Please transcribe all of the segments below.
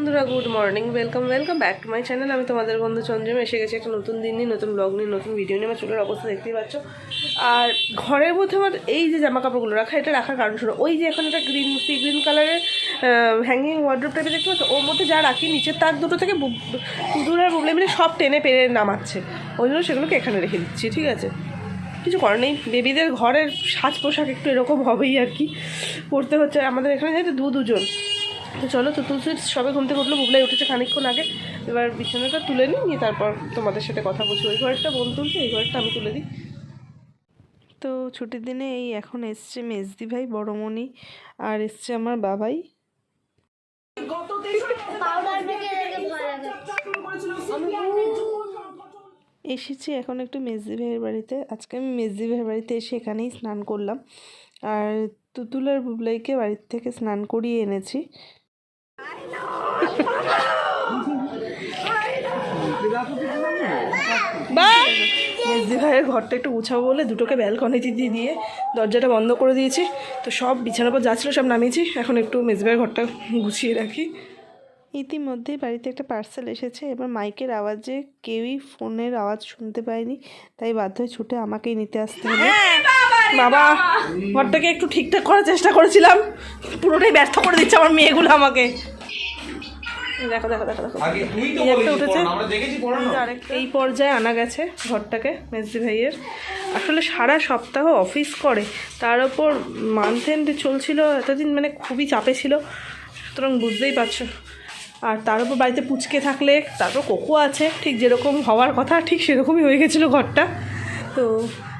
বন্ধুরা good morning welcome welcome back to my channel আমি তোমাদের বন্ধু চন্দ্রম, এসে গেছি একটা নতুন দিন নিয়ে, নতুন ব্লগ নিয়ে, নতুন ভিডিও নিয়ে। আমার চুলের অবস্থা দেখতেই পাচ্ছ। আর ঘরের মধ্যে আমার এই যে জামা কাপড়গুলো রাখা, এটা রাখার কারণ শুনো, ওই যে এখন একটা গ্রিন সি গ্রিন কালারের হ্যাঙ্গিং ওয়ার্ড্রোপ টাইপের দেখতে পাচ্ছ? ওর মধ্যে যা রাখি, নিচের তাক দুটো থেকে দুধুর আর বুবলে মিলে সব টেনে পেরে নামাচ্ছে। ওই জন্য সেগুলোকে এখানে রেখে দিচ্ছি, ঠিক আছে? কিছু করার নেই। বেবিদের ঘরের সাজ পোশাক একটু এরকম হবেই আর কি। পড়তে হচ্ছে, আমাদের এখানে যেহেতু দু দুজন তো চলো, তো তুলসি সবে ঘুম থেকে উঠল, বুবলাই উঠেছে খানিকক্ষণ আগে। এবার বিছানাটা তুলে নিই, নিয়ে তারপর তোমাদের সাথে কথা বলছি। ওই ঘরটা বোন তুলছে, এই ঘরটা আমি তুলে দিই। তো ছুটির দিনে এই এখন এসছে মেজদি ভাই, বড়মণি, আর এসছে আমার বাবাই। এসেছি এখন একটু মেজদি ভাইয়ের বাড়িতে। আজকে আমি মেজদি ভাইয়ের বাড়িতে এসে এখানেই স্নান করলাম। আর তুতুল আর বুবলাইকে বাড়ির থেকে স্নান করিয়ে এনেছি। মেজদি ভাইয়ের ঘরটা একটু গুছাবো বলে দুটোকে ব্যালকনিতে দিয়ে দিয়ে দরজাটা বন্ধ করে দিয়েছি। তো সব বিছানার পর যাচ্ছিল সব নামিয়েছি। এখন একটু মেজদি ভাইয়ের ঘরটা গুছিয়ে রাখি। ইতিমধ্যেই বাড়িতে একটা পার্সেল এসেছে। এবার মাইকের আওয়াজে কেউই ফোনের আওয়াজ শুনতে পায়নি। তাই বাধ্য হয়ে ছুটে আমাকেই নিতে আসতে হবে। বাবা ঘরটাকে একটু ঠিকঠাক করার চেষ্টা করেছিলাম। পুরোটাই ব্যর্থ করে দিচ্ছে আমার মেয়েগুলো আমাকে। দেখো দেখো দেখো দেখো। একটা উঠেছে। এই পর্যায়ে আনা গেছে ঘরটাকে মেজদি ভাইয়ের। আসলে সারা সপ্তাহ অফিস করে তার ওপর মান্থ এন্ডে চলছিল এতদিন মানে খুবই চাপে ছিল। সুতরাং বুঝতেই পারছ। আর তার উপর বাড়িতে পুচকে থাকলে তারপর কোকো আছে ঠিক যেরকম হওয়ার কথা ঠিক সেরকমই হয়ে গেছিল ঘরটা। তো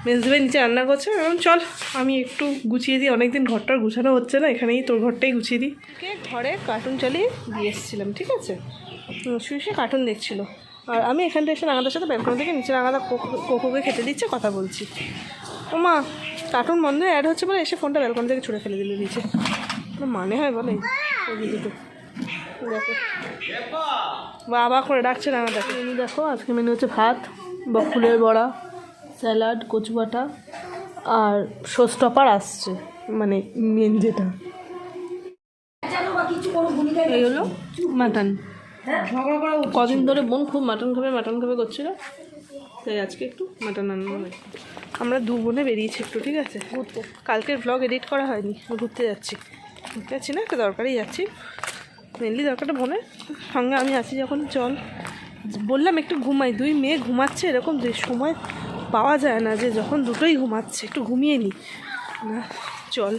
মেজদি নিচে রান্না করছে। এবং চল, আমি একটু গুছিয়ে দিই। অনেকদিন ঘরটা গুছানো হচ্ছে না, এখানেই তোর ঘরটাই গুছিয়ে দিই। ঘরে কার্টুন চালিয়ে দিয়ে এসেছিলাম, ঠিক আছে? শুয়ে শুয়ে কার্টুন দেখছিল। আর আমি এখানটা এসে নাগাদার সাথে ব্যালকনি থেকে নিচে কোকো- কোকোকে খেতে দিচ্ছে, কথা বলছি। ও মা কার্টুন বন্ধ অ্যাড হচ্ছে বলে এসে ফোনটা ব্যালকনি থেকে ছুঁড়ে ফেলে দিল নিচে। মানে হয় বলে বাবা করে ডাকছে মেনু দেখো, আজকে মেনু হচ্ছে ভাত বা ফুলের বড়া। স্যালাড কচু বাটা আর শোস্টপার আসছে মানে মেন যেটা। এই হলো মাটন কদিন ধরে বোন খুব মাটন খাবে মাটন খাবে করছিল তাই আজকে একটু মাটন রান্না হবে আমরা দু বোনে বেরিয়েছি একটু, ঠিক আছে? ঘুরতে কালকের ব্লগ এডিট করা হয়নি ঘুরতে যাচ্ছি। ঘুরতে যাচ্ছি না, একটা দরকারেই যাচ্ছি। মেনলি দরকারটা বোনের সঙ্গে আমি আছি যখন, চল। বললাম একটু ঘুমাই, দুই মেয়ে ঘুমাচ্ছে এরকম যে সময় পাওয়া যায় না যে যখন দুটোই ঘুমাচ্ছে, একটু ঘুমিয়ে নিই না, চল।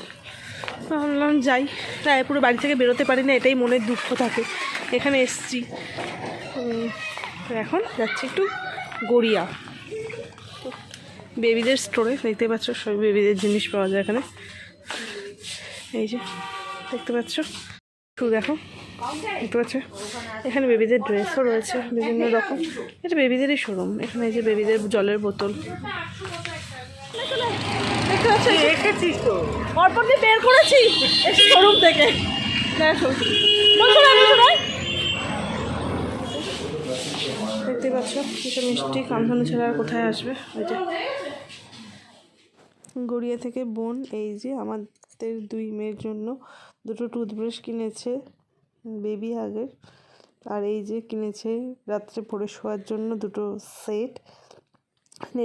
ভাবলাম যাই। রায়পুরে বাড়ি থেকে বেরোতে পারি না, এটাই মনের দুঃখ থাকে। এখানে এসছি। এখন যাচ্ছি একটু গড়িয়া। বেবিদের স্টোরে, দেখতে পাচ্ছ, সব বেবিদের জিনিস পাওয়া যায় এখানে। এই যে, দেখতে পাচ্ছ? একটু দেখো। দেখতে পাচ্ছ? এখানে বেবিদের ড্রেসও রয়েছে বিভিন্ন রকম। এটা বেবিদেরই শোরুম এখানে এই যে বেবিদের জলের বোতল। দেখতে পাচ্ছ? বের করেছি। শোরুম থেকে? দেখতে কিছু মিষ্টি কামখানো ছাড়া আর কোথায় আসবে? ওই যে। গড়িয়া থেকে বোন এই যে আমাদের দুই মেয়ের জন্য দুটো টুথব্রাশ কিনেছে। বেবি হাগের। আর এই যে কিনেছে রাত্রে পরে শোয়ার জন্য দুটো সেট।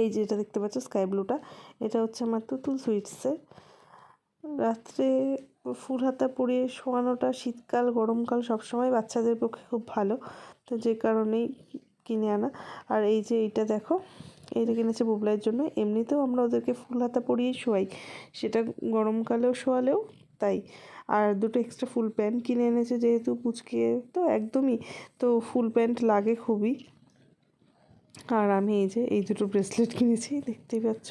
এই যে এটা দেখতে পাচ্ছ, স্কাই ব্লুটা। এটা হচ্ছে আমার তুতুল সুইটসের। রাত্রে ফুল হাতা পরিয়ে শোয়ানোটা শীতকাল, গরমকাল সবসময় বাচ্চাদের পক্ষে খুব ভালো। তো যে কারণেই কিনে আনা। আর এই যে এইটা দেখো, এইটা কিনেছে বুবলাইয়ের জন্য। এমনিতেও আমরা ওদেরকে ফুল হাতা পরিয়েই শোয়াই। সেটা গরমকালেও শোয়ালেও তাই। আর দুটো এক্সট্রা ফুল প্যান্ট কিনে এনেছে যেহেতু পুচকে তো একদমই, তো ফুল প্যান্ট লাগে খুবই। আর আমি এই যে, এই দুটো ব্রেসলেট কিনেছি, দেখতেই পাচ্ছ।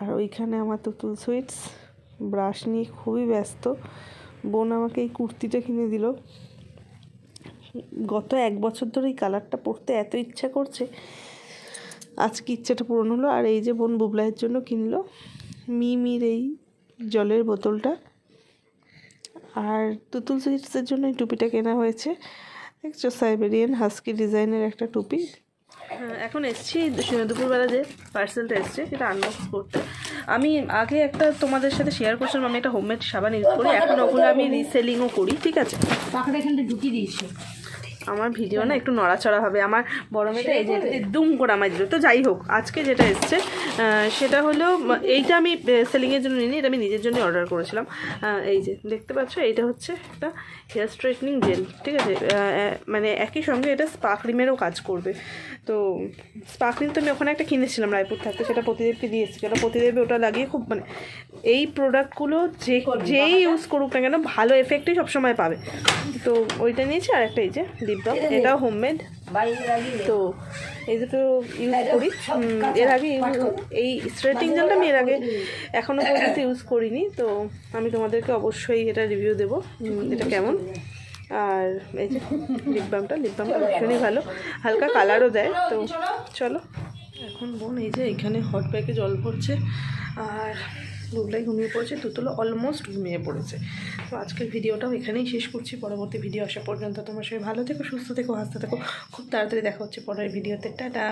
আর ওইখানে আমার তুতুল সুইটস ব্রাশ নিয়ে খুবই ব্যস্ত। বোন আমাকে এই কুর্তিটা কিনে দিল। গত এক বছর ধরে এই কালারটা পরতে এত ইচ্ছা করছে, আজকে ইচ্ছাটা পূরণ হলো। আর এই যে বোন বুবলাইয়ের জন্য কিনলো, মিমির এই জলের বোতলটা। আর তুতুল সুইটসের জন্য এই টুপিটা কেনা হয়েছে। দেখছ সাইবেরিয়ান হাস্কি ডিজাইনের একটা টুপি। হ্যাঁ, এখন এসছি দুপুরবেলা যে পার্সেলটা এসছে সেটা আনবক্স করতে। আমি আগে একটা তোমাদের সাথে শেয়ার করছিলাম আমি একটা হোমমেড সাবান ইউজ করি এখন ওগুলো আমি রিসেলিংও করি ঠিক আছে? পাখাটা এখানটা ঢুকিয়ে দিয়েছে। আমার ভিডিও না একটু নড়াচড়া হবে। আমার বড় মেয়েটা এই যে দুম করে আমার দিল। তো যাই হোক আজকে যেটা এসছে সেটা হলো এইটা আমি সেলিংয়ের জন্য নিইনি এটা আমি নিজের জন্য অর্ডার করেছিলাম। এই যে দেখতে পাচ্ছ এইটা হচ্ছে একটা হেয়ার স্ট্রেটনিং জেল ঠিক আছে? মানে একই সঙ্গে এটা স্পাকরিমেরও কাজ করবে। তো স্পাকরিম তো আমি ওখানে একটা কিনেছিলাম রায়পুর থাকতে সেটা প্রতিদেবকে দিয়ে এসেছি কেন? প্রতিদেবে ওটা লাগিয়ে খুব মানে এই প্রোডাক্টগুলো যে যেই ইউজ করুক না কেন ভালো এফেক্টই সবসময় পাবে। তো ওইটা নিয়েছি আর একটা এই যে লিপ বাম এটাও হোমমেড তো এই দুটো ইউজ করি। এর আগে এই স্ট্রেটিং জেলটা আমি এর আগে এখনও পর্যন্ত ইউজ করিনি। তো আমি তোমাদেরকে অবশ্যই এটা রিভিউ দেবো এটা কেমন। আর এই যে লিপ বামটা লিপ বামটা ভীষণই ভালো। হালকা কালারও দেয় তো চলো। এখন বোন এই যে এখানে হট ব্যাগে জল পড়ছে আর দুবলাই ঘুমিয়ে পড়েছে, তুতুলো অলমোস্ট ঘুমিয়ে পড়েছে। তো আজকের ভিডিওটাও এখানেই শেষ করছি, পরবর্তী ভিডিও আসা পর্যন্ত তোমার সবাই ভালো থেকো, সুস্থ থেকো, হাসতে থেকো। খুব তাড়াতাড়ি দেখা হচ্ছে পরের ভিডিওতে টাটা!